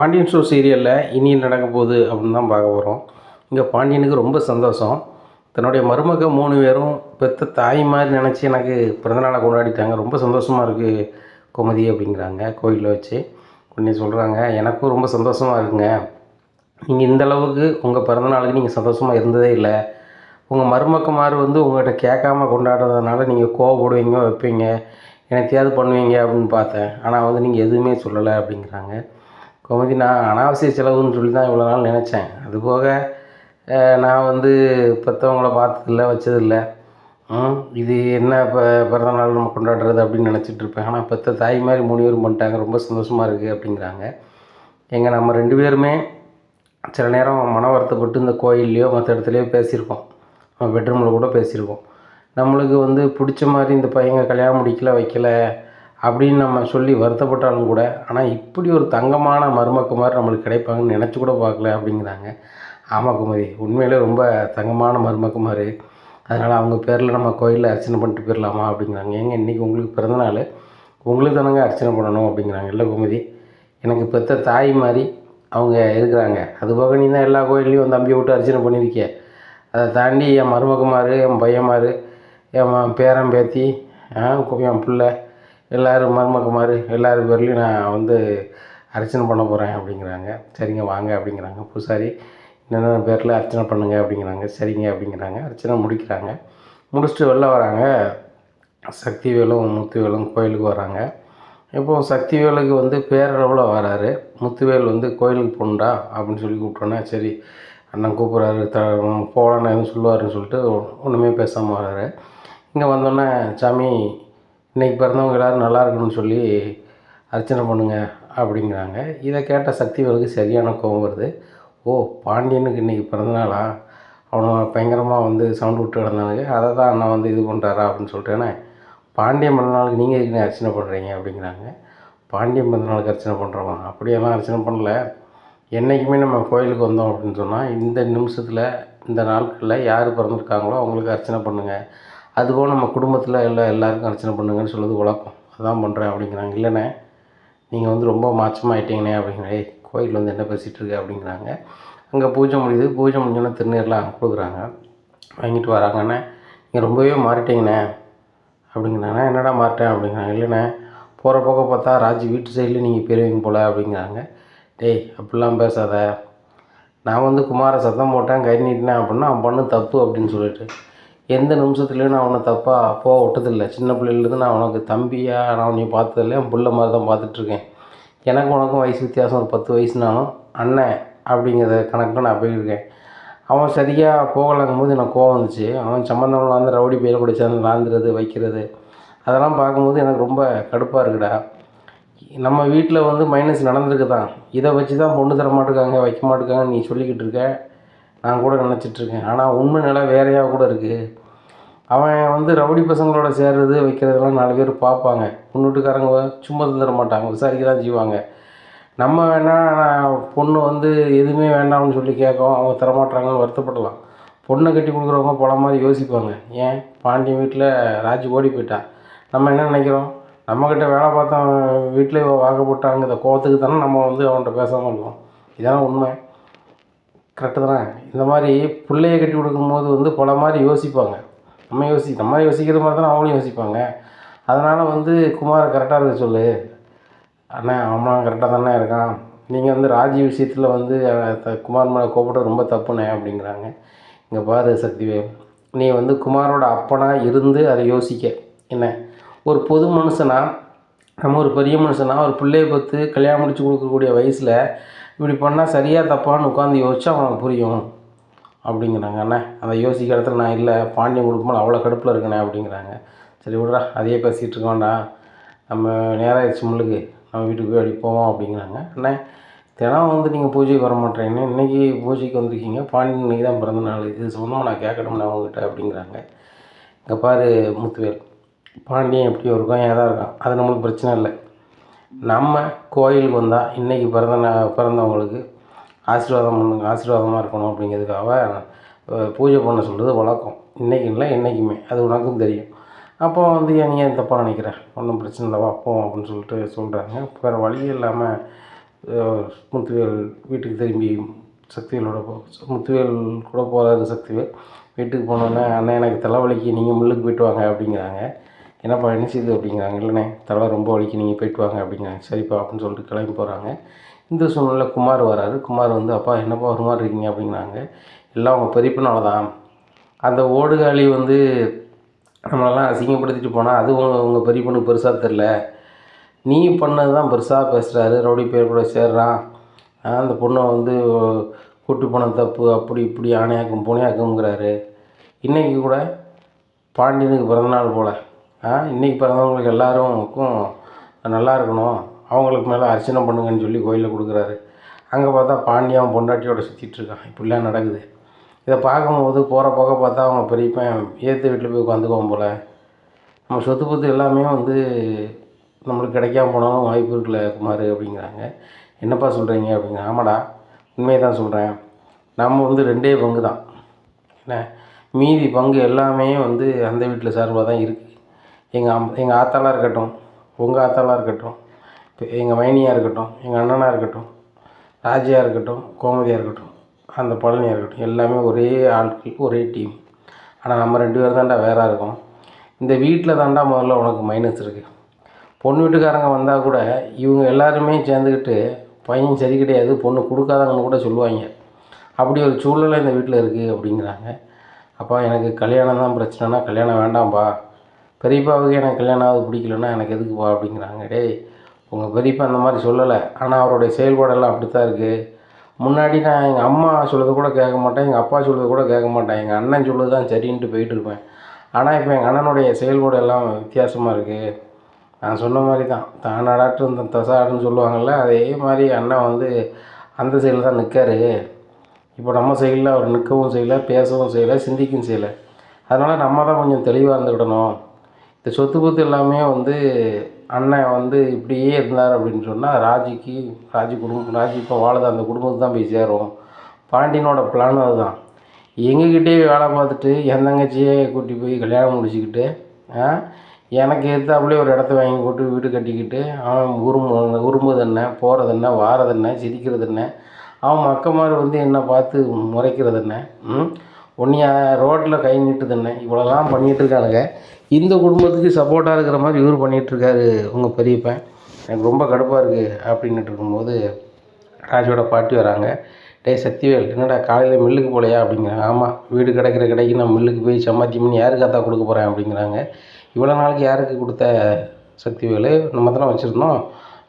Pandian show சீரியலில் இனி நடக்க போகுது அப்படின்னு தான் பார்க்க போகிறோம் இங்கே பாண்டியனுக்கு ரொம்ப சந்தோஷம். தன்னுடைய மருமக மூணு பேரும் பெத்த தாய் மாதிரி நினச்சி எனக்கு பிறந்தநாளை கொண்டாடிட்டாங்க. ரொம்ப சந்தோஷமாக இருக்குது கோமதி அப்படிங்கிறாங்க கோயிலில் வச்சு. உடனே சொல்கிறாங்க எனக்கும் ரொம்ப சந்தோஷமாக இருக்குங்க. நீங்கள் இந்த அளவுக்கு உங்கள் பிறந்தநாளுக்கு நீங்கள் சந்தோஷமாக இருந்ததே இல்லை. உங்கள் மருமக்கமார் வந்து உங்கள்கிட்ட கேட்காம கொண்டாடுறதுனால நீங்கள் கோவப்படுவீங்க வைப்பீங்க. என்னத்தையாவது பண்ணுவீங்க அப்படின்னு பார்த்தேன். ஆனால் வந்து நீங்கள் எதுவுமே சொல்லலை அப்படிங்கிறாங்க. கோமதி நான் அனாவசிய செலவுன்னு சொல்லி தான் இவ்வளோ நாள் நினச்சேன். அதுபோக போக நான் வந்து பெற்றவங்கள பார்த்ததில்ல வச்சதில்ல. இது என்ன இப்போ பிறந்த நாள் நம்ம கொண்டாடுறது அப்படின்னு நினச்சிட்ருப்பேன் ஆனால் பெற்ற தாய் மாதிரி மூணு பேரும் பண்ணிட்டாங்க. ரொம்ப சந்தோஷமாக இருக்குது அப்படிங்கிறாங்க. எங்கள் நம்ம ரெண்டு பேருமே சில நேரம் மன வருத்தப்பட்டு இந்த கோயில்லையோ மற்ற இடத்துலையோ பேசியிருக்கோம் நம்ம பெட்ரூமில் கூட பேசியிருக்கோம் நம்மளுக்கு வந்து பிடிச்ச மாதிரி இந்த பையங்க கல்யாணம் முடிக்கல வைக்கல அப்படின்னு நம்ம சொல்லி வருத்தப்பட்டாலும் கூட ஆனால் இப்படி ஒரு தங்கமான மருமக்குமார் நம்மளுக்கு கிடைப்பாங்கன்னு நினச்சி கூட பார்க்கல அப்படிங்கிறாங்க. ஆமாம் குமதி உண்மையிலே ரொம்ப தங்கமான மருமக்க அதனால் அவங்க பேரில் நம்ம கோயிலில் அர்ச்சனை பண்ணிட்டு போயிடலாமா அப்படிங்கிறாங்க. ஏங்க இன்றைக்கி உங்களுக்கு பிறந்தநாள் உங்களுக்கு தானங்க அர்ச்சனை பண்ணணும் அப்படிங்கிறாங்க. இல்லை குமதி எனக்கு பெற்ற தாய் மாதிரி அவங்க இருக்கிறாங்க. அதுபோக நீ தான் எல்லா கோயில்லையும் வந்து தம்பியை விட்டு அர்ச்சனை பண்ணியிருக்கிய. அதை தாண்டி என் மருமகுமார் என் பையன்மார் என் பேரன் பேத்தி என் பிள்ளை எல்லோரும் மருமகமார் எல்லார் பேர்லேயும் நான் வந்து அர்ச்சனை பண்ண போகிறேன் அப்படிங்கிறாங்க. சரிங்க வாங்க அப்படிங்கிறாங்க. பூசாரி என்னென்ன பேரில் அர்ச்சனை பண்ணுங்க அப்படிங்கிறாங்க. சரிங்க அப்படிங்கிறாங்க. அர்ச்சனை முடிக்கிறாங்க. முடிச்சுட்டு வெளில வராங்க. சக்திவேலும் முத்துவேலும் கோயிலுக்கு வராங்க. இப்போது சக்திவேலுக்கு வந்து பேரளவில் வராரு. முத்துவேல் வந்து கோயிலுக்கு போகணுண்டா அப்படின்னு சொல்லி கூப்பிட்டோன்னே சரி அண்ணன் கூப்பிட்றாரு. த போகலான்னு எதுவும் சொல்லுவாருன்னு சொல்லிட்டு ஒன்றுமே பேசாமல் வராரு. இங்கே வந்தோன்னே சாமி இன்றைக்கி பிறந்தவங்க எல்லோரும் நல்லா இருக்கணும்னு சொல்லி அர்ச்சனை பண்ணுங்க அப்படிங்கிறாங்க. இதை கேட்ட சக்திவேலுக்கு சரியான கோபம் வருது. ஓ பாண்டியனுக்கு இன்றைக்கி பிறந்தநாளா அவனை பயங்கரமாக வந்து சவுண்டு விட்டு கிடந்தானுங்க அதை தான் அண்ணா வந்து இது பண்ணுறாரா அப்படின்னு சொல்லிட்டேனே பாண்டியன் பிறந்தநாளுக்கு நீங்கள் எதுக்கு அர்ச்சனை பண்ணுறீங்க அப்படிங்கிறாங்க. பாண்டியன் பிறந்தநாளுக்கு அர்ச்சனை பண்ணுறவன் அப்படியெல்லாம் அர்ச்சனை பண்ணல. என்றைக்குமே நம்ம கோயிலுக்கு வந்தோம் அப்படின்னு சொன்னால் இந்த நிமிஷத்தில் இந்த நாட்களில் யார் பிறந்திருக்காங்களோ அவங்களுக்கு அர்ச்சனை பண்ணுங்கள் அதுபோல் நம்ம குடும்பத்தில் எல்லா எல்லாருக்கும் அர்ச்சனை பண்ணுங்கன்னு சொல்லுது வழக்கம். அதான் பண்ணுறேன் அப்படிங்கிறாங்க. இல்லைண்ணே நீங்கள் வந்து ரொம்ப மாற்றமாயிட்டீங்கண்ணே அப்படிங்கிற ஏய் கோயில் வந்து என்ன பேசிகிட்டு இருக்கு அப்படிங்கிறாங்க. அங்கே பூஜை முடியுது. பூஜை முடிஞ்சோன்னே திருநீர்லாம் கொடுக்குறாங்க. வாங்கிட்டு வராங்கண்ணே. நீங்கள் ரொம்பவே மாறிட்டீங்கண்ணே அப்படிங்கிறாங்க. என்னடா மாறிட்டேன் அப்படிங்கிறாங்க. இல்லைண்ணே போகிற பக்கம் பார்த்தா ராஜ் வீட்டு சைடில் நீங்கள் பெரியவங்க போல அப்படிங்கிறாங்க. டேய் அப்படிலாம் பேசாத. நான் வந்து குமார சத்தம் போட்டேன் கை நீட்டினேன் அப்படின்னா அவன் பண்ணு தப்பு அப்படின்னு சொல்லிட்டு எந்த நிமிஷத்துலையும் நான் அவனை தப்பாக போக விட்டதில்லை. சின்ன பிள்ளையிலேருந்து நான் உனக்கு தம்பியாக நான் உன்னையும் பார்த்ததில்ல. என் பிள்ளை மாதிரி தான் பார்த்துட்ருக்கேன். எனக்கு உனக்கும் வயசு வித்தியாசம். ஒரு பத்து வயசுனாலும் அண்ணன் அப்படிங்கிறத கணக்கில் நான் போயிருக்கேன். அவன் சரியாக போகலங்கும் போது எனக்கு கோவம் வந்துச்சு. அவன் சம்மந்தம் வந்து ரவுடி பேர் கூட சேர்ந்து லாந்துறது வைக்கிறது அதெல்லாம் பார்க்கும்போது எனக்கு ரொம்ப கடுப்பாக இருக்குடா. நம்ம வீட்டில் வந்து மைனஸ் நடந்திருக்கு தான். இதை வச்சு தான் பொண்ணு தர மாட்டேங்காங்க வைக்க மாட்டேங்காங்க நீ சொல்லிக்கிட்டு இருக்க. நான் கூட நினச்சிட்ருக்கேன். ஆனால் உண்மை நிலை வேறையாக கூட இருக்குது அவன் வந்து ரவுடி பசங்களோட சேர்றது வைக்கிறதெல்லாம் நாலு பேர் பார்ப்பாங்க. பொண்ணுட்டுக்காரங்க சும்மா தந்துட மாட்டாங்க. விசாரிக்க தான் செய்வாங்க. நம்ம வேணால் நான் பொண்ணு வந்து எதுவுமே வேண்டாம்னு சொல்லி கேட்கும் அவங்க தரமாட்டாங்கன்னு வருத்தப்படலாம். பொண்ணை கட்டி கொடுக்குறவங்க போல மாதிரி யோசிப்பாங்க. ஏன்? பாண்டியன் வீட்டில் ராஜ் ஓடி போயிட்டான் நம்ம என்ன நினைக்கிறோம்? நம்மக்கிட்ட வேலை பார்த்தவன் வீட்டில் வாக்கப்பட்டாங்கிற இந்த கோவத்துக்கு தானே நம்ம வந்து அவன்கிட்ட பேசாமல் இருக்கோம் இதான் உண்மை. கரெக்டு தானே? இந்த மாதிரி பிள்ளைய கட்டி கொடுக்கும்போது வந்து பல மாதிரி யோசிப்பாங்க. நம்ம யோசி நம்ம யோசிக்கிற மாதிரி தான் அவங்களும் யோசிப்பாங்க. அதனால் வந்து குமாரை கரெக்டாக இருக்க சொல்லு. அண்ணா அவன் கரெக்டாக தானே இருக்கான். நீங்கள் வந்து ராஜி விஷயத்தில் வந்து த- குமார் மேலே கோபப்பட ரொம்ப தப்புண்ணே அப்படிங்கிறாங்க. இங்கே பாரு சக்திவேல் நீ வந்து குமாரோட அப்பனா இருந்து அதை யோசிக்க. என்ன? ஒரு பொது மனுஷனா நம்ம ஒரு பெரிய மனுஷனா ஒரு பிள்ளையை பார்த்து கல்யாணம் முடிச்சு கொடுக்கக்கூடிய வயசில் இப்படி பண்ணால் சரியாக தப்பான்னு உட்காந்து யோசிச்சா அவனுக்கு புரியும். அப்படிங்கிறாங்க அண்ணா அதை யோசிக்கிற இடத்துல நான் இல்லை பாண்டியன் கொடுக்கும்போது அவ்வளோ கடுப்பில் இருக்கண்ணே அப்படிங்கிறாங்க. சரி விட்றா அதையே பேசிகிட்டு இருக்கோம்டா. நம்ம நேரம் ஆயிடுச்சு முள்ளுக்கு. நம்ம வீட்டுக்கு போய் அடி போவோம் அப்படிங்கிறாங்க. அண்ணே தினம் வந்து நீங்கள் பூஜைக்கு வர மாட்டேறீங்க. இன்றைக்கி பூஜைக்கு வந்திருக்கீங்க. பாண்டியன் இன்னைக்கு தான் பிறந்த நாள். இது சொன்னோம் நான் கேட்கணும்னே அவங்ககிட்ட அப்படிங்கிறாங்க. இங்கே பாரு முத்துவேல். பாண்டியன் எப்படி இருக்கும் ஏதா இருக்கான். அது நம்மளுக்கு பிரச்சனை இல்லை. நம்ம கோயிலுக்கு வந்தால் இன்றைக்கி பிறந்த பிறந்தவங்களுக்கு ஆசீர்வாதம் பண்ணுங்க ஆசீர்வாதமாக இருக்கணும் அப்படிங்கிறதுக்காக பூஜை பண்ண சொல்கிறது வழக்கம். இன்றைக்கி இல்லை என்றைக்குமே அது உனக்கும் தெரியும். அப்போ வந்து ஏன் நீ ஏன் தப்பாக நினைக்கிற? ஒன்றும் பிரச்சனை இல்லை வா அப்படின்னு சொல்லிட்டு சொல்கிறாங்க வேறு வழி இல்லாமல் முத்துவேல் வீட்டுக்கு திரும்பி சக்திவேலோட போ முத்துவேல் கூட போகிறாரு சக்திவேல். வீட்டுக்கு போனோன்னே அண்ணன் எனக்கு தலைவலிக்கு நீங்கள் மில்லுக்கு போயிட்டு வாங்க அப்படிங்கிறாங்க. என்னப்பா என்ன செய்யுது அப்படிங்கிறாங்க. இல்லைண்ணே தலை ரொம்ப வலிக்கு நீங்கள் போயிட்டு வாங்க அப்படிங்கிறாங்க. சரிப்பா அப்படின்னு சொல்லிட்டு கிளம்பி போகிறாங்க இந்த சூழ்நிலை குமார் வராரு. குமார் வந்து அப்பா என்னப்பா ஒரு மாதிரி இருக்கீங்க? அப்படிங்கிறாங்க. எல்லாம் உங்கள் பெரியப்பனால தான். அந்த ஓடுகாலி வந்து நம்மளெல்லாம் அசிங்கப்படுத்திட்டு போனால் அது உங்கள் உங்கள் பெரிய பொண்ணுக்கு பெருசாக தெரில நீ பண்ணது தான் பெருசாக பேசுகிறாரு ரவுடி பேர் கூட சேர்றான் அந்த பொண்ணை வந்து கூட்டு போன தப்பு அப்படி இப்படி ஆணையாக்கும் பூனையாக்கும்ங்கிறாரு. இன்றைக்கி கூட பாண்டியனுக்கு பிறந்தநாள் போல். இன்றைக்கி பிறந்தவங்களுக்கு எல்லாருக்கும் நல்லா இருக்கணும். அவங்களுக்கு மேலே அர்ச்சனை பண்ணுங்கன்னு சொல்லி கோயிலில் கொடுக்குறாரு. அங்கே பார்த்தா பாண்டியன் பொண்டாட்டியோட சுற்றிட்டு இருக்கான். இப்படிலாம் நடக்குது. இதை பார்க்கும்போது போகிற போக பார்த்தா அவங்க பெரியப்பன் ஏற்று வீட்டில் போய் உட்காந்துக்குவோம் போல். நம்ம சொத்து பத்து எல்லாமே வந்து நம்மளுக்கு கிடைக்காம போனாலும் வாய்ப்பு இருக்குல்ல குமார் அப்படிங்கிறாங்க. என்னப்பா சொல்கிறீங்க அப்படிங்க. ஆமாடா உண்மையை தான் சொல்கிறேன் நம்ம வந்து ரெண்டே பங்கு தான். என்ன? மீதி பங்கு எல்லாமே வந்து அந்த வீட்டில் சார்பாக தான் இருக்குது எங்கள் அம் எங்கள் ஆத்தாளாக இருக்கட்டும் உங்கள் ஆத்தாளாக இருக்கட்டும் எங்கள் மைனியாக இருக்கட்டும் எங்கள் அண்ணனாக இருக்கட்டும் ராஜியாக இருக்கட்டும் கோமதியாக இருக்கட்டும் அந்த பழனியாக இருக்கட்டும் எல்லாமே ஒரே ஆட்கள் ஒரே டீம். ஆனால் நம்ம ரெண்டு பேர் தான்டா வேறாக இருக்கோம். இந்த வீட்டில் தாண்டா முதல்ல உனக்கு மைனஸ் இருக்குது பொண்ணு வீட்டுக்காரங்க வந்தால் கூட இவங்க எல்லாருமே சேர்ந்துக்கிட்டு பையன் சரி கிடையாது பொண்ணு கொடுக்காதவங்கன்னு கூட சொல்லுவாங்க. அப்படி ஒரு சூழ்நிலை இந்த வீட்டில் இருக்குது அப்படிங்கிறாங்க. அப்பா எனக்கு கல்யாணம் தான் பிரச்சனைனா கல்யாணம் வேண்டாம்ப்பா பெரியப்பாவுக்கு எனக்கு கல்யாணம் ஆகுது பிடிக்கலன்னா எனக்கு எதுக்குப்பா அப்படிங்கிறாங்க. டேய் உங்கள் பெரியப்பா அந்த மாதிரி சொல்லலை. ஆனால் அவருடைய செயல்பாடெல்லாம் அப்படி தான் இருக்குது முன்னாடி நான் எங்கள் அம்மா சொல்கிறத கூட கேட்க மாட்டேன் எங்கள் அப்பா சொல்கிறத கூட கேட்க மாட்டேன். எங்கள் அண்ணன் சொல்கிறது தான் சரின்ட்டு போயிட்டு இருப்பேன். ஆனால் இப்போ எங்கள் அண்ணனுடைய செயல்பாடு எல்லாம் வித்தியாசமாக இருக்குது நான் சொன்ன மாதிரி தான். தானாடாட்டும் இந்த தசாடுன்னு சொல்லுவாங்கள்ல அதே மாதிரி அண்ணன் வந்து அந்த சைடில் தான் நிற்காரு இப்போ நம்ம சைடில் அவர் நிற்கவும் செய்யலை பேசவும் செய்யலை சிந்திக்கவும் செய்யலை. அதனால் நம்ம தான் கொஞ்சம் தெளிவாக இருந்துக்கிடணும். இந்த சொத்து பத்து எல்லாமே வந்து அண்ணன் வந்து இப்படியே இருந்தார் அப்படின்னு சொன்னால் ராஜிக்கு ராஜி குடும்பம் ராஜி இப்போ வாழுது அந்த குடும்பத்துக்கு தான் போய் சேரும். பாண்டியனோட பிளானும் அதுதான். எங்ககிட்டயே வேலை பார்த்துட்டு என் தங்கச்சியே கூட்டி போய் கல்யாணம் முடிச்சுக்கிட்டு எனக்கு எடுத்தாப்புலேயே ஒரு இடத்த வாங்கி போட்டு வீடு கட்டிக்கிட்டு அவன் உருமு உருமுது என்ன போகிறது என்ன வாரது என்ன சிரிக்கிறது என்ன அவன் மக்கமாரி வந்து என்னை பார்த்து முறைக்கிறது என்ன ம் உன்னைய ரோட்டில் கை நீட்டுது என்ன இவ்வளோலாம் பண்ணிகிட்டு இருக்கானுங்க. இந்த குடும்பத்துக்கு சப்போர்ட்டாக இருக்கிற மாதிரி இவர் பண்ணிகிட்ருக்காரு உங்கள் பெரியப்பன். எனக்கு ரொம்ப கடுப்பாக இருக்குது அப்படின்ட்டு இருக்கும்போது ராஜோட பாட்டி வராங்க. டேய் சக்திவேல் என்னடா காலையில் மில்லுக்கு போகலையா அப்படிங்கிறாங்க. ஆமாம் வீடு கிடைக்கிற கடைக்கு நான் மில்லுக்கு போய் சம்பாத்தி பண்ணி யாருக்கு அத்தா கொடுக்க போகிறேன் அப்படிங்கிறாங்க. இவ்வளோ நாளைக்கு யாருக்கு கொடுத்த சக்திவேல் நம்ம தானே வச்சுருந்தோம்.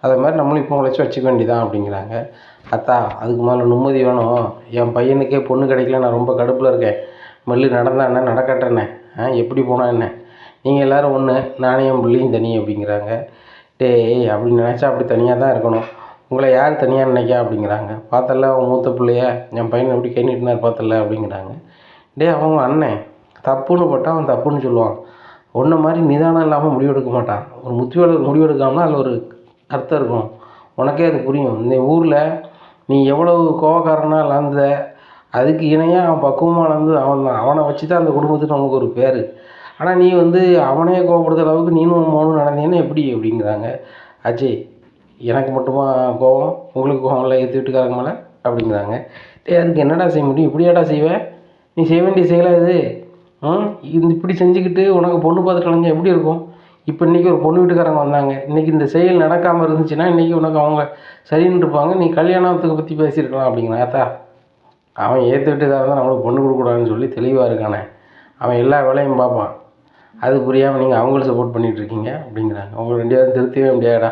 அதை மாதிரி நம்மளும் இப்போ உழைச்சி வச்சுக்க வேண்டியதான் அப்படிங்கிறாங்க. அத்தா அதுக்கு மேலே நிம்மதி வேணும். என் பையனுக்கே பொண்ணு கிடைக்கல நான் ரொம்ப கடுப்பில் இருக்கேன். மில்லு நடந்தா என்ன நடக்கட்ட என்ன ஆ எப்படி போனால் என்ன? நீங்கள் எல்லோரும் ஒன்று நானே பிள்ளையும் தனி அப்படிங்கிறாங்க. டேய் அப்படி நினச்சா அப்படி தனியாக தான் இருக்கணும். உங்களை யார் தனியாக நினைக்கா அப்படிங்கிறாங்க. பார்த்தல அவன் மூத்த பிள்ளைய என் பையனை எப்படி கை நீட்டினார் பார்த்தல அப்படிங்கிறாங்க. டேய் அவங்க அண்ணன் தப்புன்னு போட்டால் அவன் தப்புன்னு சொல்லுவான். ஒன்றை மாதிரி நிதானம் இல்லாமல் முடிவெடுக்க மாட்டான். ஒரு முத்தியோட முடிவெடுக்காமனா அதில் ஒரு அர்த்தம் இருக்கும். உனக்கே அது புரியும். இந்த ஊரில் நீ எவ்வளவு கோவக்காரனாக இழந்த அதுக்கு இணையாக அவன் பக்குவமாக இழந்து அவன் தான் அவனை வச்சு தான் அந்த குடும்பத்துக்கு நமக்கு ஒரு பேர். ஆனால் நீ வந்து அவனே கோவப்படுத்துற அளவுக்கு நீனும் மௌனம் நடந்தீங்கன்னா எப்படி? அப்படிங்கிறாங்க. அஜய் எனக்கு மட்டுமா கோவம்? உங்களுக்கு கோவம் இல்லை எத்து வீட்டுக்காரங்க மேலே? அப்படிங்கிறாங்க. டேய் அதுக்கு என்னடா செய்ய முடியும்? இப்படியாடா செய்வேன் நீ செய்ய வேண்டிய செயலாக இது? ம்? இது இப்படி செஞ்சுக்கிட்டு உனக்கு பொண்ணு பார்த்துட்டு அலைஞ்சா எப்படி இருக்கும்? இப்போ இன்றைக்கி ஒரு பொண்ணு வீட்டுக்காரங்க வந்தாங்க. இன்றைக்கி இந்த செயல் நடக்காமல் இருந்துச்சுன்னா இன்றைக்கி உனக்கு அவங்க சரின்னு இருப்பாங்க. நீ கல்யாணத்துக்கு பற்றி பேசியிருக்கலாம் அப்படிங்கிறான் ஏத்தா அவன் ஏற்று வீட்டுக்காரன் தான் நம்மளுக்கு பொண்ணு கொடுக்கூடாதுன்னு சொல்லி தெளிவாக இருக்கானே. அவன் எல்லா வேலையும் பார்ப்பான். அது புரியாமல் நீங்கள் அவங்களுக்கு சப்போர்ட் பண்ணிகிட்டு இருக்கீங்க அப்படிங்கிறாங்க. அவங்க ரெண்டு பேரும் திருத்தவே முடியாதா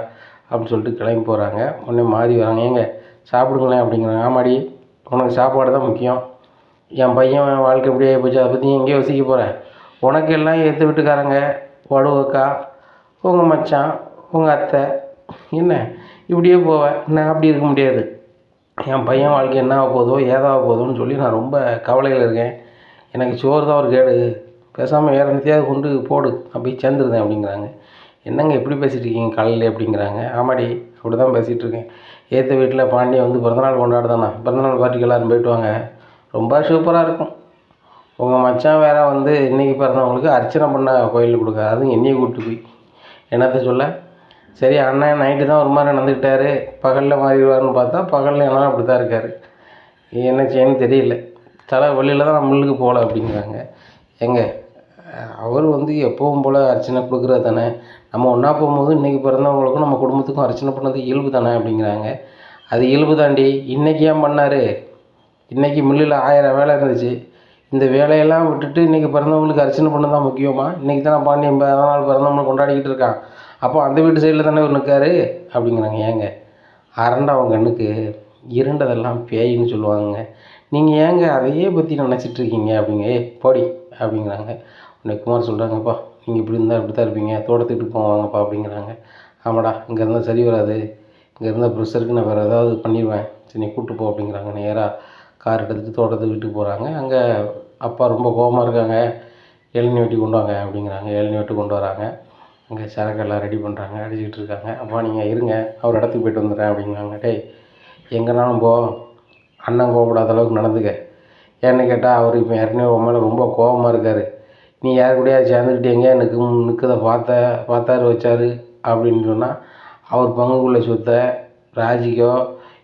அப்படின்னு சொல்லிட்டு கிளம்பி போகிறாங்க உடனே மாறி வராங்க. ஏங்க சாப்பிடுங்களேன் அப்படிங்கிறாங்க. ஆமாடி உனக்கு சாப்பாடு தான் முக்கியம். என் பையன் வாழ்க்கை இப்படியே போச்சு. அதை பற்றி எங்கேயோ யோசிக்க போகிறேன் உனக்கு எல்லாம் எடுத்து விட்டுக்காரங்க வடுவக்கா உங்கள் மச்சான் உங்கள் அத்தை. என்ன? இப்படியே போவேன் நான் அப்படி இருக்க முடியாது. என் பையன் வாழ்க்கை என்ன ஆக போதோ ஏதாக போதோன்னு சொல்லி நான் ரொம்ப கவலையில் இருக்கேன். எனக்கு சோறு தான் ஒரு கேடு. பேசாமல் வேறு என்னத்தையாவது கொண்டு போடு அப்படி சேர்ந்துருந்தேன் அப்படிங்கிறாங்க. என்னங்க எப்படி பேசிகிட்டு இருக்கீங்க காலையில் அப்படிங்கிறாங்க. ஆமாடி அப்படி தான் பேசிகிட்டு இருக்கேன். ஏற்ற வீட்டில் பாண்டியன் வந்து பிறந்தநாள் கொண்டாடுதானா? பிறந்தநாள் பார்ட்டிக்கு எல்லோரும் போயிட்டு வாங்க. ரொம்ப சூப்பராக இருக்கும். உங்கள் மச்சான் வேற வந்து இன்றைக்கி பிறந்தவங்களுக்கு அர்ச்சனை பண்ண கோயிலில் கொடுக்க அதுவும் என்னையை கூப்பிட்டு போய். என்னத்த சொல்ல? சரி அண்ணன் நைட்டு தான் ஒரு மாதிரி நடந்துக்கிட்டாரு. பகலில் மாறிடுவார்னு பார்த்தா பகலில் என்ன அப்படி தான் இருக்கார். என்ன செய்யணும்னு தெரியல. தலை வழியில் தான் நான் போகல அப்படிங்கிறாங்க. எங்கே? அவர் வந்து எப்பவும் போல் அர்ச்சனை கொடுக்குறது தானே. நம்ம ஒன்றா போகும்போது இன்றைக்கி பிறந்தவங்களுக்கும் நம்ம குடும்பத்துக்கும் அர்ச்சனை பண்ணது இயல்பு தானே அப்படிங்கிறாங்க. அது இயல்பு தாண்டி இன்றைக்கி ஏன் பண்ணார்? இன்றைக்கி மில்லில் ஆயிரம் வேலை இருந்துச்சு. இந்த வேலையெல்லாம் விட்டுட்டு இன்றைக்கி பிறந்தவங்களுக்கு அர்ச்சனை பண்ண தான் முக்கியமா? இன்றைக்கி தான் பாண்டியன் பிறந்த நாள் பிறந்தவங்களை கொண்டாடிக்கிட்டு இருக்கான். அப்போ அந்த வீட்டு சைடில் தானே இவர் நிற்காரு அப்படிங்கிறாங்க ஏங்க. அரண்டவன் கண்ணுக்கு இருண்டதெல்லாம் பேயின்னு சொல்லுவாங்க நீங்கள் ஏங்க அதையே பற்றி நினச்சிட்ருக்கீங்க அப்படிங்க. ஏ போடி அப்படிங்கிறாங்க. உடனே குமார் சொல்கிறாங்கப்பா நீங்கள் இப்படி இருந்தால் இப்படி தான் இருப்பீங்க. தோட்டத்துக்கு போவாங்கப்பா அப்படிங்கிறாங்க. ஆமாடா இங்கே இருந்தால் சரி வராது. இங்கே இருந்தால் ப்ரெஷருக்கு நான் வேறு ஏதாவது பண்ணிடுவேன். சரி நீ கூப்பிட்டு போ அப்படிங்கிறாங்க. நேராக கார் எடுத்துகிட்டு தோட்டத்துக்கு வீட்டுக்கு போகிறாங்க அங்கே அப்பா ரொம்ப கோபமாக இருக்காங்க. இளநீ வெட்டி கொண்டு வாங்க அப்படிங்கிறாங்க. இளநீ வெட்டி கொண்டு வராங்க. அங்கே சரக்கெல்லாம் ரெடி பண்ணுறாங்க அடிச்சுக்கிட்டு இருக்காங்க. அப்பா நீங்கள் இருங்க. அவர் இடத்துக்கு போயிட்டு வந்துடுறேன் அப்படிங்கிறாங்க. டேய் எங்கேனாலும் போ. அண்ணன் கோவப்படாத அளவுக்கு நடந்துக்க. ஏன்னு கேட்டால் அவர் இப்போ ஏற்கனவே உன் மேலே ரொம்ப கோபமாக இருக்கார். நீ யார் கூடயாவது சேர்ந்துக்கிட்டு எங்கேயா நிற்க நிற்கதை பார்த்த பார்த்தாரு வச்சாரு அப்படின்னு சொன்னால் அவர் பங்குக்குள்ள சொத்தை ராஜிக்கோ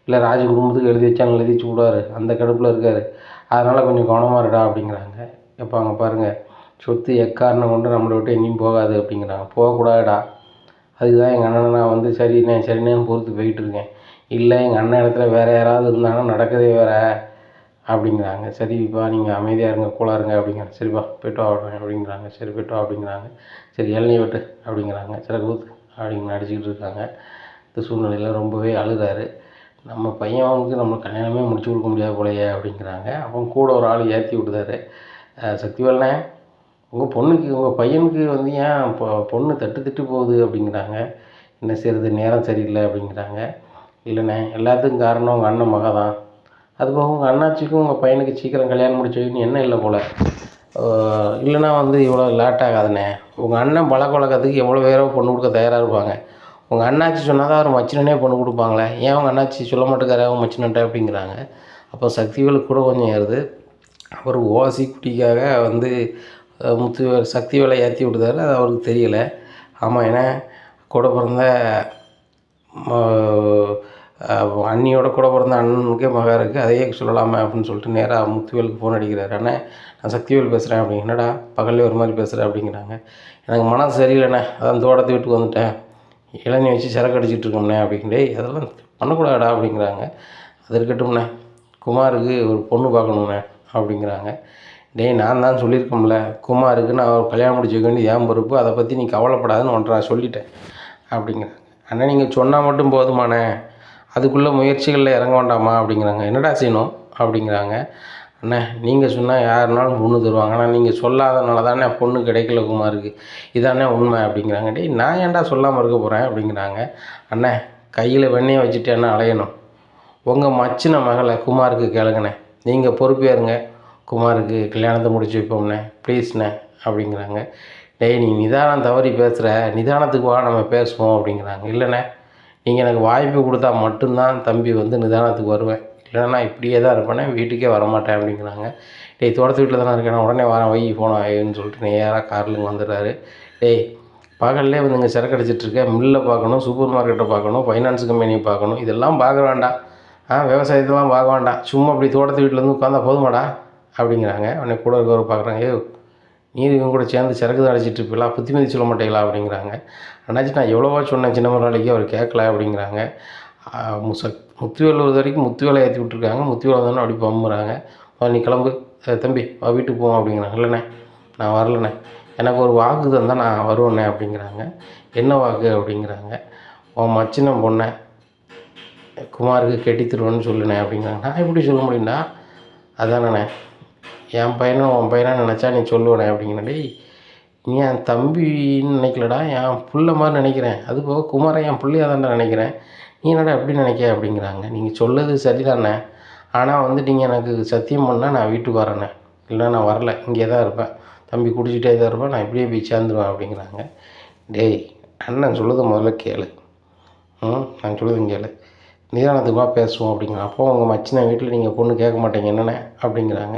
இல்லை ராஜ குடும்பத்துக்கு எழுதி வச்சாங்க எழுதி வச்சு அந்த கடுப்பில் இருக்கார். அதனால் கொஞ்சம் கவனமாக இருடா அப்படிங்கிறாங்க. எப்போ அங்கே பாருங்கள் சொத்து எக்காரணம் கொண்டு நம்மளை விட்டு எங்கேயும் போகாது அப்படிங்கிறாங்க. போகக்கூடாதுடா. அதுக்கு தான் எங்கள் அண்ணனை நான் வந்து சரிண்ணே சரிண்ணேன்னு பொறுத்து போயிட்டு இருக்கேன். இல்லை எங்கள் அண்ணன் இடத்துல வேறு யாராவது இருந்தாங்கன்னா நடக்கதே வேறு. அப்படிங்கிறாங்க. சரிப்பா நீங்கள் அமைதியாக இருங்க கூலாக இருங்க அப்படிங்கிறாங்க. சரிப்பா போய்ட்டு வா அப்படிங்கிறாங்க. சரி போய்ட்டு வா அப்படிங்கிறாங்க. சரி இளநீ வெட்டு அப்படிங்கிறாங்க. சரி ஊத்து அப்படின்னு அடிச்சுக்கிட்டு இருக்காங்க. இந்த சூழ்நிலையில் ரொம்பவே அழுதாரு. நம்ம பையன் அவனுக்கு நம்ம கல்யாணமே முடிச்சு கொடுக்க முடியாது போலையே அப்படிங்கிறாங்க. அவங்க கூட ஒரு ஆள் ஏற்றி விட்டுதாரு. அஹ் உங்கள் பொண்ணுக்கு உங்கள் பையனுக்கு வந்து ஏன் இப்போ பொண்ணு தட்டு தட்டு போகுது அப்படிங்கிறாங்க. என்ன செய்கிறது நேரம் சரியில்லை அப்படிங்கிறாங்க. இல்லைண்ணே எல்லாத்துக்கும் காரணம் உங்கள் அண்ணன் மக தான் அது போக உங்கள் அண்ணாச்சிக்கும் உங்கள் பையனுக்கு சீக்கிரம் கல்யாணம் முடிச்சு வைக்கணும். என்ன இல்லை போல்? இல்லைன்னா வந்து இவ்வளோ லேட் ஆகாதுண்ணே. உங்கள் அண்ணன் பழக்க வழக்கத்துக்கு எவ்வளோ பேரோ பொண்ணு கொடுக்க தயாராக இருப்பாங்க. உங்கள் அண்ணாச்சி சொன்னால் தான் அவர் மச்சினனே பொண்ணு கொடுப்பாங்களே. ஏன் உங்கள் அண்ணாச்சி சொல்ல மாட்டேங்காரு அவங்க மச்சினன்ட்ட அப்படிங்கிறாங்க. அப்போ சக்திவேலுக்கு கூட கொஞ்சம் ஏறுது. அவர் ஓசி குட்டிக்காக வந்து முத்து சக்தி வேலை ஏற்றி விடுதாரு அது அவருக்கு தெரியலை. ஆமாம் ஏன்னா கூட பிறந்த அண்ணியோட கூட பிறந்த அண்ணனுக்கே மகன் இருக்குது அதையே சொல்லலாமே அப்படின்னு சொல்லிட்டு நேராக முத்துவேலுக்கு ஃபோன் அடிக்கிறார். அண்ணே நான் சக்திவேல் பேசுகிறேன் அப்படி. என்னடா பகல்லே ஒரு மாதிரி பேசுகிறேன் அப்படிங்கிறாங்க. எனக்கு மனசு சரியில்லைண்ணே அதான் தோட்டத்து வீட்டுக்கு வந்துட்டேன். இளநீ வச்சு சரக்கு அடிச்சிட்டு இருக்கோம்ண்ணே அப்படிங்க டேய் அதெல்லாம் பண்ணக்கூடாடா அப்படிங்கிறாங்க. அது இருக்கட்டும்ண்ணே குமாருக்கு ஒரு பொண்ணு பார்க்கணுண்ணே அப்படிங்கிறாங்க. டேய் நான் தான் சொல்லியிருக்கோம்ல குமாருக்கு நான் ஒரு கல்யாணம் முடிச்சு வைக்க வேண்டியது ஏன் பொறுப்பு. அதை பற்றி நீ கவலைப்படாதுன்னு ஒன்றரை சொல்லிட்டேன் அப்படிங்கிறாங்க. அண்ணா நீங்கள் சொன்னால் மட்டும் போதுமாண்ணே. அதுக்குள்ளே முயற்சிகளில் இறங்க வேண்டாமா அப்படிங்கிறாங்க. என்னடா செய்யணும் அப்படிங்கிறாங்க. அண்ணே நீங்கள் சொன்னால் யாருனாலும் பொண்ணு தருவாங்க. ஆனால் நீங்கள் சொல்லாதனால தானே பொண்ணு கிடைக்கல குமாருக்கு. இதானே உண்மை அப்படிங்கிறாங்க. டேய் நான் ஏன்டா சொல்லாமல் இருக்க போகிறேன் அப்படிங்கிறாங்க. அண்ணே கையில் வெண்ணையை வச்சுட்டு என்ன அலையணும்? உங்கள் மச்சின மகளை குமாருக்கு கேளுங்கண்ணே. நீங்கள் பொறுப்பேறுங்க குமாருக்கு கல்யாணத்தை முடிச்சு வைப்போம்ண்ணே. ப்ளீஸ்ண்ணே அப்படிங்கிறாங்க. டேய் நீ நிதானம் தவறி பேசுகிற நிதானத்துக்கு வா நம்ம பேசுவோம் அப்படிங்கிறாங்க. இல்லைண்ணே. நீங்கள் எனக்கு வாய்ப்பு கொடுத்தா மட்டும்தான் தம்பி வந்து நிதானத்துக்கு வருவேன். இல்லைன்னா இப்படியே தான் இருப்பேனே. வீட்டுக்கே வரமாட்டேன் அப்படிங்கிறாங்க. டேய் தோட்டத்து வீட்டில் தானே இருக்கேன். உடனே வரேன். வை போனோம் ஐயன்னு சொல்லிட்டு நேராக காரில் இங்கே வந்துடுறாரு. டேய் பகல்லே வந்து இங்கே சரக்கு அடிச்சிட்ருக்கேன் மில்லை பார்க்கணும் சூப்பர் மார்க்கெட்டை பார்க்கணும் ஃபைனான்ஸ் கம்பெனியை பார்க்கணும். இதெல்லாம் பார்க்க வேண்டாம். ஆ விவசாயத்தெல்லாம் பார்க்க வேண்டாம். சும்மா அப்படி தோட்டத்து வீட்டிலேருந்து உட்காந்தா போதுமாடா? அப்படிங்கிறாங்க. உடனே கூட இருக்கவர் பார்க்குறாங்க. ஏ நீர் இவங்க கூட சேர்ந்து சரக்கு தான் அடிச்சிட்டு இருப்பீங்களா? புத்திமதி சொல்ல மாட்டீங்களா? அப்படிங்கிறாங்க. அண்ணாச்சி நான் எவ்வளோவா சொன்னேன் சின்ன முதலாளிக்கு அவர் கேட்கல அப்படிங்கிறாங்க. முச முசக் முத்துவேல் ஒரு வரைக்கும் முத்துவேலை ஏற்றி விட்ருக்காங்க முத்துவேலை தானே அப்படி பம்புறாங்க. நீ கிளம்பு. தம்பி வா வீட்டுக்கு போவோம் அப்படிங்கிறாங்க. இல்லைண்ணே நான் வரலண்ணே. எனக்கு ஒரு வாக்கு தந்தால் நான் வருவேண்ணே அப்படிங்கிறாங்க. என்ன வாக்கு அப்படிங்கிறாங்க. உன் மச்சின பொண்ணை குமாருக்கு கெட்டி தருவேன்னு சொல்லுண்ணே அப்படிங்கிறாங்க. நான் எப்படி சொல்ல முடியும்டா? அதானண்ணே. என் பையனும் உன் பையனை நினச்சா நீ சொல்லுவேனே அப்படிங்கிறேன் டேய் நீ என் தம்பின்னு நினைக்கலடா என் பிள்ளை மாதிரி நினைக்கிறேன். அது போக குமார என் பிள்ளையாக தான்டா நினைக்கிறேன். நீ என்னடா எப்படி நினைக்க அப்படிங்கிறாங்க. நீங்கள் சொல்லது சரிதானே. ஆனால் வந்து நீங்கள் எனக்கு சத்தியம் பண்ணால் நான் வீட்டுக்கு வரேண்ணே இல்லை நான் வரல. இங்கே தான் இருப்பேன். தம்பி குடிச்சிட்டே தான் இருப்பேன். நான் இப்படியே போய் சேர்ந்துருவேன் அப்படிங்கிறாங்க. டேய் அண்ணன் சொல்லுது முதல்ல கேளு. ம் நான் சொல்லுறது கேளு. நிதானத்துக்குமா பேசுவோம் அப்படிங்கிறேன். அப்போ உங்கள் மச்சின வீட்டில் நீங்கள் பொண்ணு கேட்க மாட்டீங்க. என்னண்ணே? அப்படிங்கிறாங்க.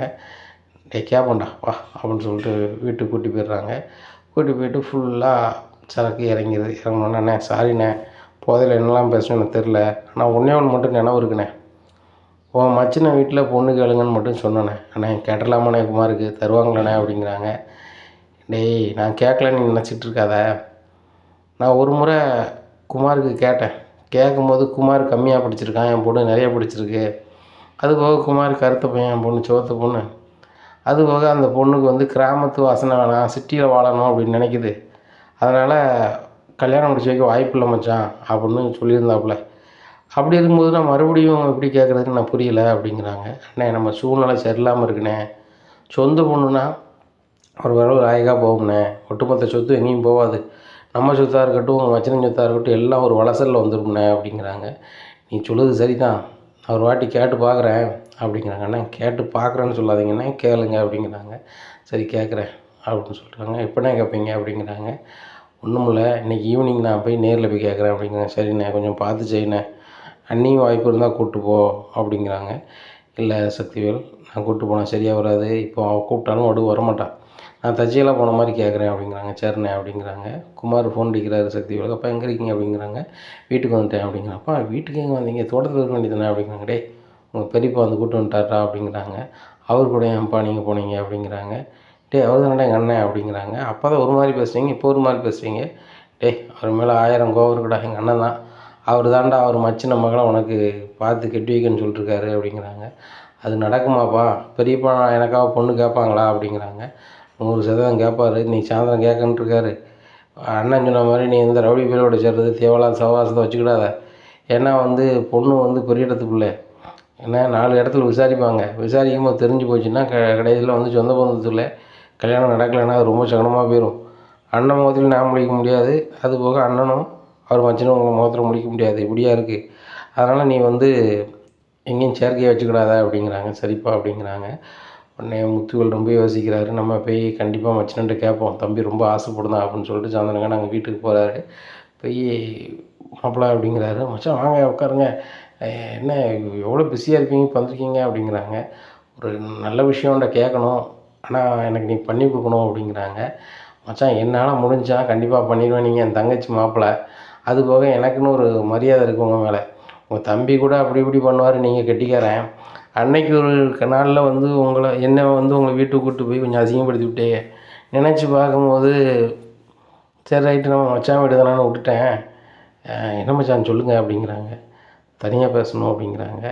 டே கேட்போண்டா வா அப்படின்னு சொல்லிட்டு வீட்டுக்கு கூட்டி போயிடுறாங்க. கூட்டி போயிட்டு ஃபுல்லாக சரக்கு இறங்கிடுது இறங்கினோன்னே சாரிண்ணே போதையில் என்னெல்லாம் பேசணும் எனக்கு தெரில ஆனால் ஒன்றே ஒன்று மட்டும் நினைவு இருக்குண்ணே. உன் மச்சின வீட்டில் பொண்ணு கேளுங்கன்னு மட்டும் சொன்னேண்ணே. அண்ணே கேட்டலாமாண்ணே குமாருக்கு? தருவாங்களாண்ணே அப்படிங்கிறாங்க. டேய் நான் கேட்கலன்னு நினச்சிட்டு இருக்காத. நான் ஒரு முறை குமாருக்கு கேட்டேன். கேட்கும்போது குமார் கம்மியாக படிச்சிருக்கான் என் பொண்ணு நிறைய படிச்சிருக்கு. அது போக குமார் கருத்த பையன் என் பொண்ணு சோத்த பொண்ணு அது போக அந்த பொண்ணுக்கு வந்து கிராமத்து வாசனை வேணாம் சிட்டியில் வாழணும் அப்படின்னு நினைக்குது. அதனால் கல்யாணம் முடிச்சு வைக்க வாய்ப்பு இல்லை மச்சான் அப்படின்னு சொல்லியிருந்தாப்புல. அப்படி இருக்கும்போது நான் மறுபடியும் எப்படி கேட்குறதுக்கு நான் புரியல அப்படிங்கிறாங்க. அண்ணே நம்ம சூழ்நிலை சரியில்லாமல் இருக்குண்ணே. சொந்த பொண்ணுனா ஒரு வரவு ராயகாக போகும்ண்ணே. ஒட்டுமொத்த சொத்து எங்கேயும் போகாது. நம்ம சொத்தாக இருக்கட்டும் உங்கள் மச்சனின் சொத்தாக இருக்கட்டும் எல்லாம் ஒரு வளசலில் வந்துரும்ண்ணே அப்படிங்கிறாங்க. நீ சொல்லுறது சரிதான். ஒரு வாட்டி கேட்டு பார்க்குறேன் அப்படிங்கிறாங்க. அண்ணா கேட்டு பார்க்குறேன்னு சொல்லாதீங்கண்ணே கேளுங்க அப்படிங்கிறாங்க. சரி கேட்குறேன் அப்படின்னு சொல்கிறாங்க எப்போண்ணே கேட்பீங்க அப்படிங்கிறாங்க. ஒன்றும் இல்லை இன்றைக்கி ஈவினிங் நான் போய் நேரில் போய் கேட்குறேன் அப்படிங்கிறாங்க. சரிண்ணே கொஞ்சம் பார்த்து செய்யண்ணே. அண்ணியும் வாய்ப்பு இருந்தால் கூப்பிட்டு போ அப்படிங்கிறாங்க. இல்லை சக்திவேல் நான் கூப்பிட்டு போனால் சரியாக வராது. இப்போ அவன் கூப்பிட்டாலும் உடம்பு வரமாட்டான் நான் தச்சியெல்லாம் போன மாதிரி கேட்குறேன் அப்படிங்கிறாங்க. சரிண்ணே அப்படிங்கிறாங்க. குமார் ஃபோன் அடிக்கிறாரு சக்திவேல். அப்பா எங்கே இருக்கீங்க? அப்படிங்கிறாங்க. வீட்டுக்கு வந்துட்டேன் அப்படிங்கிறப்பா வீட்டுக்கு எங்கே வந்தீங்க? தோட்டத்தில் இருக்க வேண்டியதுண்ணே அப்படிங்கிறாங்க. டே உங்கள் பெரியப்பா வந்து கூப்பிட்டு வந்துட்டாரா அப்படிங்கிறாங்க. அவர் கூட ஏன்ப்பா நீங்கள் போனீங்க அப்படிங்கிறாங்க. டேய் அவர் தானடா எங்கள் அண்ணன் அப்படிங்கிறாங்க. அப்போ தான் ஒரு மாதிரி பேசுகிறீங்க இப்போ ஒரு மாதிரி பேசுகிறீங்க டேய் அவர் மேலே ஆயிரம் கோவம் இருக்குடா எங்கள் அண்ணன் தான். அவர் தான்டா அவர் மச்சின மகளை உனக்கு பார்த்து கெட்டி வைக்கன்னு சொல்லிட்டுருக்காரு அப்படிங்கிறாங்க. அது நடக்குமாப்பா? பெரியப்பா எனக்காக பொண்ணு கேட்பாங்களா அப்படிங்கிறாங்க. நூறு சதவீதம் கேட்பாரு நீ சாயந்தரம் கேட்கன்ட்டுருக்காரு அண்ணன் சொன்ன மாதிரி நீ இந்த ரவுடி பேரோட சேர்றது தேவையில்லாத சவாசத்தை வச்சுக்கிடாத. ஏன்னா வந்து பொண்ணு வந்து பெரிய இடத்து பிள்ளை. ஏன்னா நாலு இடத்துல விசாரிப்பாங்க. விசாரிக்கும் போது தெரிஞ்சு போச்சுன்னா க கடைசியில் வந்து சொந்த பந்தத்தில் கல்யாணம் நடக்கலைன்னா அது ரொம்ப சகனமாக போயிடும் அண்ணன் முகத்தில் நான் முடிக்க முடியாது. அது போக அண்ணனும் அவர் மச்சனும் உங்கள் முகத்தில் முடிக்க முடியாது. இப்படியா இருக்குது அதனால் நீ வந்து எங்கேயும் செயற்கையை வச்சுக்கூடாதா அப்படிங்கிறாங்க. சரிப்பா அப்படிங்கிறாங்க. உடனே முத்துவேல் ரொம்ப யோசிக்கிறாரு. நம்ம போய் கண்டிப்பாக மச்சினன்ட்டு கேட்போம். தம்பி ரொம்ப ஆசைப்படுதான் அப்படின்னு சொல்லிட்டு சந்திரங்க நாங்கள் வீட்டுக்கு போகிறாரு போய் மாப்பிள்ளா அப்படிங்கிறாரு. மச்சான் வாங்க உட்காருங்க. என்ன எவ்வளோ பிஸியாக இருக்கீங்க இப்போ வந்திருக்கீங்க அப்படிங்கிறாங்க. ஒரு நல்ல விஷயம்ட கேட்கணும். ஆனால் எனக்கு நீ பண்ணி கொடுக்கணும் அப்படிங்கிறாங்க. மச்சான் என்னால் முடிஞ்சால் கண்டிப்பாக பண்ணிடுவேன் நீங்கள் என் தங்கச்சி மாப்பிள்ளை அது போக எனக்குன்னு ஒரு மரியாதை இருக்குது உங்கள் மேலே. உங்கள் தம்பி கூட அப்படி இப்படி பண்ணுவார் நீங்கள் கெட்டிக்காரன். அன்னைக்கு ஒரு க- நாளில் வந்து உங்களை என்னை வந்து உங்களை வீட்டுக்கு கூப்பிட்டு போய் கொஞ்சம் அசிங்கப்படுத்தி விட்டே நினச்சி பார்க்கும்போது சரி ரைட்டு நம்ம மச்சான் வீடு தானே விட்டுட்டேன். என்ன மச்சான் சொல்லுங்கள் அப்படிங்கிறாங்க. தனியாக பேசணும் அப்படிங்கிறாங்க.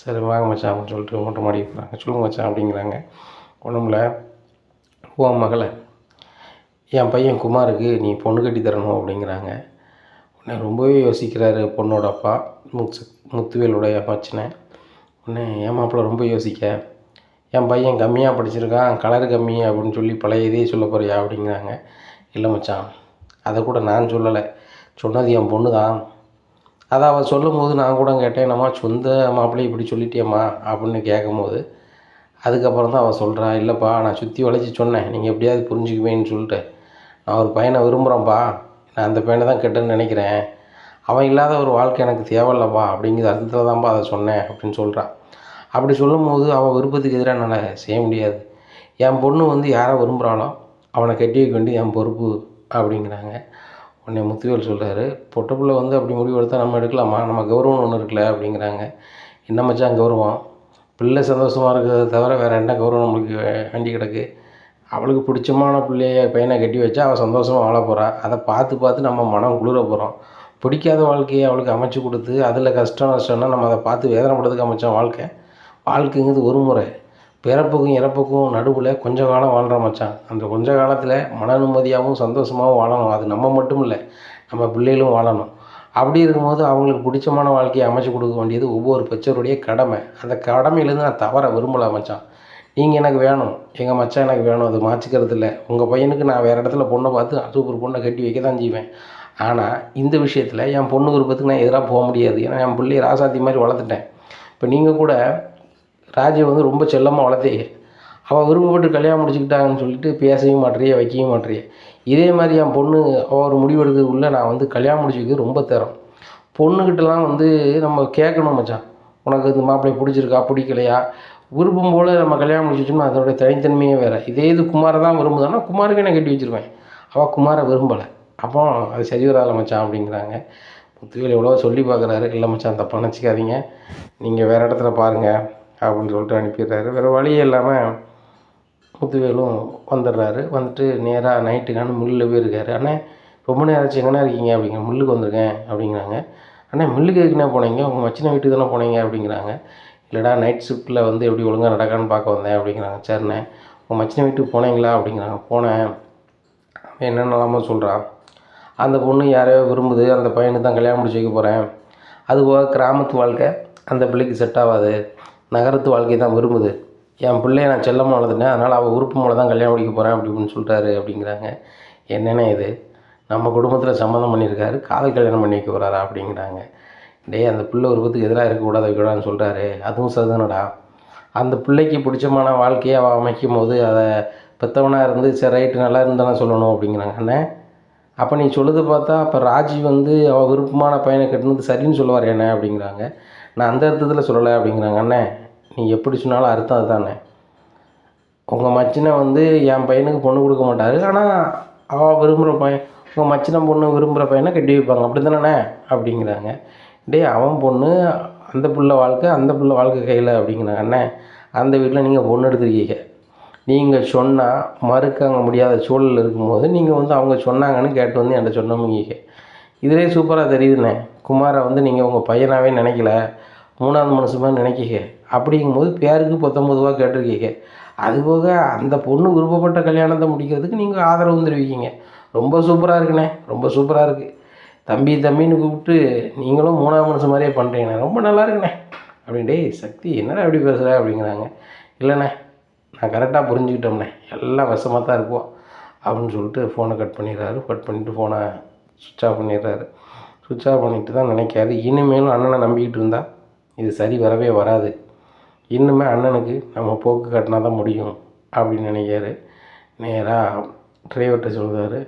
சரி வாங்க மச்சான் அப்படின்னு சொல்லிட்டு மூட்டை மாடி போகிறாங்க சொல்லுங்க மச்சான் அப்படிங்கிறாங்க. ஒன்றும்ல உன் மகளை. என் பையன் குமாருக்கு நீ பொண்ணு கட்டி தரணும் அப்படிங்கிறாங்க. உடனே ரொம்பவே யோசிக்கிறாரு பொண்ணோட அப்பா. முத்து முத்துவேலுடைய மச்சினை உடனே என் மாப்பிள்ள ரொம்ப யோசிக்க. என் பையன் கம்மியாக படிச்சிருக்கான் கலர் கம்மி அப்படின்னு சொல்லி பழைய இதே சொல்ல போறியா அப்படிங்கிறாங்க. இல்லை மச்சான் அதை கூட நான் சொல்லலை. சொன்னது என் பொண்ணு தான் அதை அவள் சொல்லும்போது நான் கூட கேட்டேன் நம்ம சொந்த மாப்பிள்ளை இப்படி சொல்லிட்டியம்மா அப்படின்னு கேட்கும்போது அதுக்கப்புறம் தான் அவள் சொல்கிறா இல்லைப்பா நான் சுற்றி வளைச்சி சொன்னேன் நீங்கள் எப்படியாவது புரிஞ்சுக்குவேன்னு சொல்லிட்டு நான் ஒரு பையனை விரும்புகிறேன்ப்பா நான் அந்த பையனை தான் கெட்டேன்னு நினைக்கிறேன். அவன் இல்லாத ஒரு வாழ்க்கை எனக்கு தேவையில்லப்பா அப்படிங்கிற அர்த்தத்தில் தான்ப்பா அதை சொன்னேன் அப்படின்னு சொல்கிறான் அப்படி சொல்லும்போது அவள் விருப்பத்துக்கு எதிராக என்னால் செய்ய முடியாது. என் பொண்ணு வந்து யாரை விரும்புகிறாளோ அவனை கட்டி வைக்க வேண்டியது என் பொறுப்பு அப்படிங்கிறாங்க. உடனே முத்துவேல் சொல்கிறாரு பொட்ட பிள்ளை வந்து அப்படி முடிவு எடுத்தால் நம்ம எடுக்கலாமா? நம்ம கௌரவம் ஒன்று இருக்குல்ல? அப்படிங்கிறாங்க. என்ன மச்சான் கௌரவம்? பிள்ளை சந்தோஷமாக இருக்கிறத தவிர வேறு என்ன கௌரவம் நம்மளுக்கு வேண்டி கிடக்கு? அவளுக்கு பிடிச்சமான பிள்ளைய பையனை கட்டி வச்சா அவள் சந்தோஷமாக வாழ போகிறா அதை பார்த்து பார்த்து நம்ம மனம் குளிர போகிறோம் பிடிக்காத வாழ்க்கையை அவளுக்கு அமைச்சு கொடுத்து அதில் கஷ்டம் நஷ்டம்னா நம்ம அதை பார்த்து வேதனைப்படுறதுக்கு அமைச்சோம் வாழ்க்கை. வாழ்க்கைங்கிறது ஒரு முறை. பிறப்புக்கும் இறப்புக்கும் நடுவில் கொஞ்ச காலம் வாழ்கிற மச்சான். அந்த கொஞ்ச காலத்தில் மன நிம்மதியாகவும் சந்தோஷமாகவும் வாழணும். அது நம்ம மட்டும் இல்லை நம்ம பிள்ளைகளும் வாழணும். அப்படி இருக்கும்போது அவங்களுக்கு பிடிச்சமான வாழ்க்கையை அமைச்சு கொடுக்க வேண்டியது ஒவ்வொரு பெற்றோருடைய கடமை. அந்த கடமையிலேருந்து நான் தவற விரும்பலை மச்சான். நீங்கள் எனக்கு வேணும். எங்கள் மச்சான் எனக்கு வேணும். அது மாற்றிக்கிறது இல்லை. உங்கள் பையனுக்கு நான் வேறு இடத்துல பொண்ணை பார்த்து சூப்பர் பொண்ணை கட்டி வைக்க தான் செய்வேன். ஆனால் இந்த விஷயத்தில் என் பொண்ணு விருப்பத்துக்கு நான் எதிராக போக முடியாது. ஏன்னா என் பிள்ளையை ராசாத்தி மாதிரி வளர்த்துட்டேன். இப்போ நீங்கள் கூட ராஜை வந்து ரொம்ப செல்லமாக வளர்த்தீங்க அவள் விருப்பப்பட்டு கல்யாணம் முடிச்சுக்கிட்டாங்கன்னு சொல்லிட்டு பேசவும் மாட்டேறிய வைக்கவும் மாட்டேறிய. இதே மாதிரி என் பொண்ணு அவள் ஒரு முடிவு எடுக்கிறதுக்குள்ளே நான் வந்து கல்யாணம் முடிச்சுக்கிறது ரொம்ப தரம். பொண்ணுக்கிட்டலாம் வந்து நம்ம கேட்கணும் மச்சான். உனக்கு இந்த மாப்பிள்ளை பிடிச்சிருக்கா பிடிக்கலையா? விருப்பம் போல் நம்ம கல்யாணம் முடிச்சு வச்சோம்னா தனித்தன்மையே வேறு. இதே இது குமாரை தான் விரும்புதானா குமாருக்கு நான் கட்டி வச்சிருவேன்? அவள் குமாரை விரும்பலை. அப்போ அது சரி வராது மச்சான் அப்படிங்கிறாங்க. முத்துவேல் எவ்வளோ சொல்லி பார்க்குறாரு. இல்லை மச்சான் தப்பாக நினச்சிக்காதீங்க. நீங்கள் வேறு இடத்துல பாருங்கள் அப்படின்னு சொல்லிட்டு அனுப்பிடுறாரு. வேறு வழியே இல்லாமல் முத்துவேலும் வந்துடுறாரு. வந்துட்டு நேராக நைட்டுக்கான மில்லில் போயிருக்காரு அண்ணே ரொம்ப நேரம் ஆச்சு. எங்கண்ணா இருக்கீங்க? அப்படிங்கிற மில்லுக்கு வந்திருக்கேன். அப்படிங்கிறாங்க. அண்ணே மில்லுக்கு எதுக்குண்ணே போனீங்க? உங்கள் மச்சின வீட்டுக்கு தானே போனீங்க? அப்படிங்கிறாங்க. இல்லைடா நைட் ஷிஃப்ட்டில் வந்து எப்படி ஒழுங்காக நடக்கான்னு பார்க்க வந்தேன். அப்படிங்கிறாங்க. சரிண்ணே உங்கள் மச்சின வீட்டுக்கு போனீங்களா? அப்படிங்கிறாங்க. போனேன். அவன் என்னென்னலாமோ சொல்கிறான் அந்த பொண்ணு யாரையோ விரும்புது. அந்த பையனுக்கு தான் கல்யாணம் முடிச்சு வைக்க போகிறேன் அதுபோக கிராமத்து வாழ்க்கை அந்த பிள்ளைக்கு செட் ஆகாது. நகரத்து வாழ்க்கையை தான் விரும்புது. என் பிள்ளைய நான் செல்லமாக வளர்த்துட்டேன். அதனால் அவள் உறுப்பு மூலம் தான் கல்யாணம் முடிக்க போகிறேன் அப்படி இப்படின்னு சொல்லிட்டாரு அப்படிங்கிறாங்க. என்னென்ன இது? நம்ம குடும்பத்தில் சம்மந்தம் பண்ணியிருக்காரு. காதல் கல்யாணம் பண்ணி வைக்க போகிறாரா அப்படிங்கிறாங்க. டேய் அந்த பிள்ளை உருவத்துக்கு எதிராக இருக்கக்கூடாது வைக்கக்கூடாதுன்னு சொல்கிறாரு அதுவும் சதுனடா அந்த பிள்ளைக்கு பிடிச்சமான வாழ்க்கையை அவள் அமைக்கும் போது அதை பெற்றவனாக இருந்து சரி ரைட்டு நல்லா இருந்தானே சொல்லணும் அப்படிங்கிறாங்க. அண்ணே அப்போ நீ சொல்லுது பார்த்தா அப்போ ராஜி வந்து அவள் விருப்பமான பையனை கட்டினது சரின்னு சொல்லுவார் என்ன அப்படிங்கிறாங்க. நான் அந்த அர்த்தத்தில் சொல்லலை அப்படிங்கிறாங்க. அண்ணே நீ எப்படி சொன்னாலும் அர்த்தம் அதுதானே. உங்கள் மச்சினை வந்து என் பையனுக்கு பொண்ணு கொடுக்க மாட்டார். ஆனால் அவள் விரும்புகிற பையன் உங்கள் மச்சினை பொண்ணு விரும்புகிற பையனை கட்டி வைப்பாங்க. அப்படி தானே அப்படிங்கிறாங்க. டேய் அவன் பொண்ணு அந்த பிள்ளை வாழ்க்கை அந்த பிள்ளை வாழ்க்கை கையில் அப்படிங்கிறாங்க. அண்ணே அந்த வீட்டில் நீங்கள் பொண்ணு எடுத்திருக்கீங்க. நீங்கள் சொன்னால் மறுக்காங்க முடியாத சூழல் இருக்கும்போது நீங்கள் வந்து அவங்க சொன்னாங்கன்னு கேட்டு வந்து என்கிட்ட சொன்னீங்க இதிலே சூப்பராக தெரியுதுண்ணே. குமாரை வந்து நீங்கள் உங்கள் பையனாகவே நினைக்கல. மூணாவது மனுஷமாக நினைக்கிங்க அப்படிங்கும்போது பேருக்கு பத்தொம்பது ரூபா கேட்டிருக்கீங்க அதுபோக அந்த பொண்ணு விருப்பப்பட்ட கல்யாணத்தை முடிக்கிறதுக்கு நீங்கள் ஆதரவு தெரிவிக்கீங்க. ரொம்ப சூப்பராக இருக்குண்ணே ரொம்ப சூப்பராக இருக்குது தம்பி தம்பின்னு கூப்பிட்டு நீங்களும் மூணாவது மனுஷன் மாதிரியே பண்ணுறீங்கண்ணே ரொம்ப நல்லா இருக்குண்ணே. அப்படின்னு டேய் சக்தி என்னடா எப்படி பேசுகிற அப்படிங்கிறாங்க. இல்லைண்ணே நான் கரெக்டாக புரிஞ்சுக்கிட்டோம்ண்ணே. எல்லாம் வசமாக தான் இருக்கும் அப்படின்னு சொல்லிட்டு ஃபோனை கட் பண்ணிடுறாரு. கட் பண்ணிவிட்டு ஃபோனை சுவிட்ச் ஆஃப் பண்ணிடுறாரு. சுவிட்ச் ஆஃப் பண்ணிட்டு தான் நினைக்காது இனிமேலும் அண்ணனை நம்பிக்கிட்டு இருந்தால் இது சரி வரவே வராது. இன்னுமே அண்ணனுக்கு நம்ம போக்கு கட்டினா தான் முடியும் அப்படின்னு நினைக்கிறாரு. நேராக டிரைவர்கிட்ட சொல்கிறாரு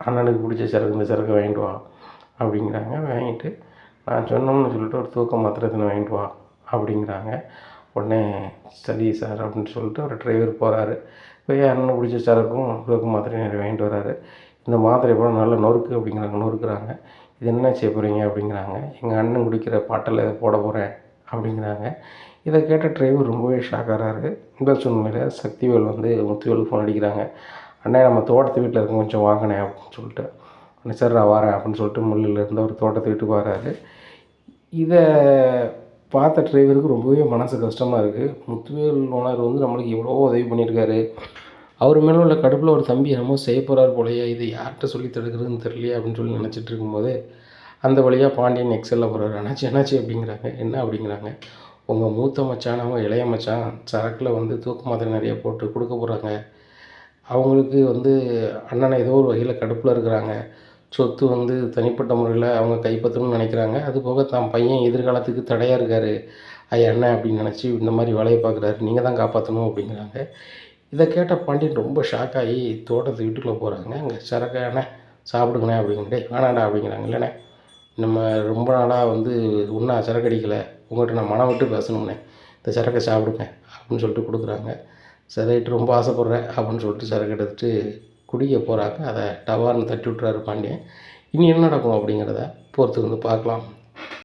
அண்ணனுக்கு பிடிச்ச சரக்கு இந்த சரக்கு வாங்கிட்டு வா அப்படிங்கிறாங்க. வாங்கிட்டு நான் சொன்னோம்னு சொல்லிட்டு ஒரு தூக்க மாத்திரத்தினை வாங்கிட்டு வா அப்படிங்கிறாங்க. உடனே சரி சார் அப்படின்னு சொல்லிட்டு ஒரு டிரைவர் போகிறாரு போய் அண்ணனுக்கு பிடிச்ச சரக்கும் தூக்க மாத்திரையும் நிறைய வாங்கிட்டு வராரு. இந்த மாத்திரை போட நல்ல நொறுக்கு அப்படிங்கிறாங்க. நொறுக்குறாங்க. இது என்ன செய்ய போகிறீங்க அப்படிங்கிறாங்க. எங்கள் அண்ணன் குடிக்கிற பாட்டில் இதை போட போகிறேன் அப்படிங்கிறாங்க. இதை கேட்ட டிரைவர் ரொம்பவே ஷாக் ஆகிறாரு இந்த சூழ்நிலையில் சக்திவேல் வந்து முத்துவேலுக்கு ஃபோன் அடிக்கிறாங்க. அண்ணே நம்ம தோட்டத்து வீட்டில் இருக்க கொஞ்சம் வாங்கினேன் அப்படின்னு சொல்லிட்டு. உடனே சார் நான் வரேன் அப்படின்னு சொல்லிட்டு முள்ளில் இருந்து ஒரு தோட்டத்து வீட்டுக்கு வராரு. இதை பார்த்த டிரைவருக்கு ரொம்பவே மனசு கஷ்டமாக இருக்குது முத்துவேல் ஓனர் வந்து நம்மளுக்கு எவ்வளோ உதவி பண்ணியிருக்காரு. அவர் மேலே உள்ள கடுப்பில் ஒரு தம்பி என்னமோ செய்ய போகிறார் போலையே இது யார்கிட்ட சொல்லி தடுக்கிறதுன்னு தெரியலையே அப்படின்னு சொல்லி நினச்சிட்டு இருக்கும்போது அந்த வழியாக பாண்டியன் எக்ஸலில் போகிறாரு அனாச்சி என்னாச்சு? அப்படிங்கிறாங்க. என்ன? அப்படிங்கிறாங்க. உங்கள் மூத்த மச்சான் அவங்க இளைய மச்சான் சரக்கில் வந்து தூக்கு மாத்திரை நிறைய போட்டு கொடுக்க போகிறாங்க அவங்களுக்கு வந்து அண்ணனை ஏதோ ஒரு வகையில் கடுப்பில் இருக்கிறாங்க. சொத்து வந்து தனிப்பட்ட முறையில் அவங்க கைப்பற்றணும்னு நினைக்கிறாங்க. அது போக தான் பையன் எதிர்காலத்துக்கு தடையாக இருக்கார். ஐயா என்ன? அப்படின்னு நினச்சி இந்த மாதிரி வேலையை பார்க்குறாரு. நீங்கள் தான் காப்பாற்றணும் அப்படிங்கிறாங்க. இதை கேட்ட பாண்டியன் ரொம்ப ஷாக் ஆகி தோட்டத்து வீட்டுக்குள்ளே போகிறாங்க அங்கே சரக்கு அண்ணே சாப்பிடுங்கண்ணே அப்படிங்கிற வேணாண்டா அப்படிங்கிறாங்க. இல்லைண்ணே நம்ம ரொம்ப நாளாக வந்து ஒன்றா சரக்கு அடிக்கலை. உங்கள்கிட்ட நான் மனம் விட்டு பேசணும்ண்ணே. இந்த சரக்கை சாப்பிடுங்க அப்படின்னு சொல்லிட்டு கொடுக்குறாங்க. சரி ரொம்ப ஆசைப்பட்றேன் அப்படின்னு சொல்லிட்டு சரக்கு எடுத்துகிட்டு குடிக்க போகிறாங்க அதை டவார்னு தட்டி விட்றாரு பாண்டியன். இனி என்ன நடக்கும் அப்படிங்கிறத பொறுத்து வந்து பார்க்கலாம்.